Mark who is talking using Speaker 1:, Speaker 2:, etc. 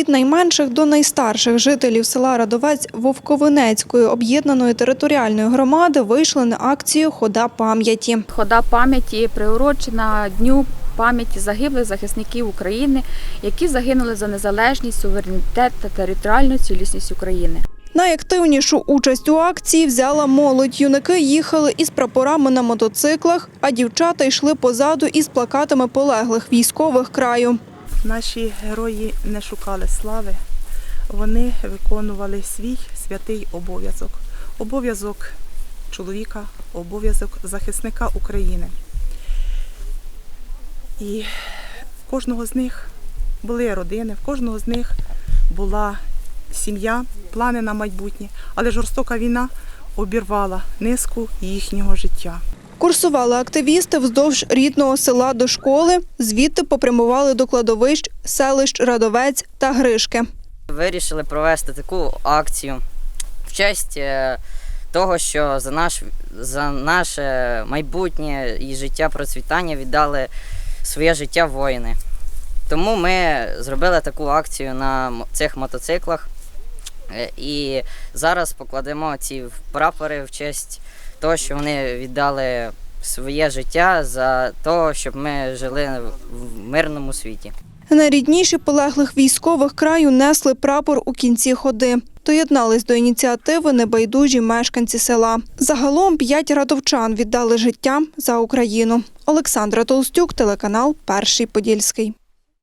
Speaker 1: від найменших до найстарших жителів села Радовець Вовковинецької об'єднаної територіальної громади вийшли на акцію Хода пам'яті.
Speaker 2: Хода пам'яті приурочена дню пам'яті загиблих захисників України, які загинули за незалежність, суверенітет та територіальну цілісність України.
Speaker 1: Найактивнішу участь у акції взяла молодь. Юнаки їхали із прапорами на мотоциклах, а дівчата йшли позаду із плакатами полеглих військових краю.
Speaker 3: Наші герої не шукали слави, вони виконували свій святий обов'язок. Обов'язок чоловіка, обов'язок захисника України. І в кожного з них були родини, в кожного з них була сім'я, плани на майбутнє, але жорстока війна обірвала низку їхнього життя.
Speaker 1: Курсували активісти вздовж рідного села до школи, звідти попрямували до кладовищ селищ Радовець та Гришки.
Speaker 4: Вирішили провести таку акцію в честь е, того, що за, наш, за наше майбутнє і життя процвітання віддали своє життя воїни. Тому ми зробили таку акцію на цих мотоциклах. Е, І зараз покладемо ці прапори в честь того, що вони віддали своє життя за те, щоб ми жили в мирному світі.
Speaker 1: Найрідніші полеглих військових краю несли прапор у кінці ходи. Доєднались до ініціативи небайдужі мешканці села. Загалом п'ять радовчан віддали життя за Україну. Олександра Толстюк, телеканал Перший Подільський.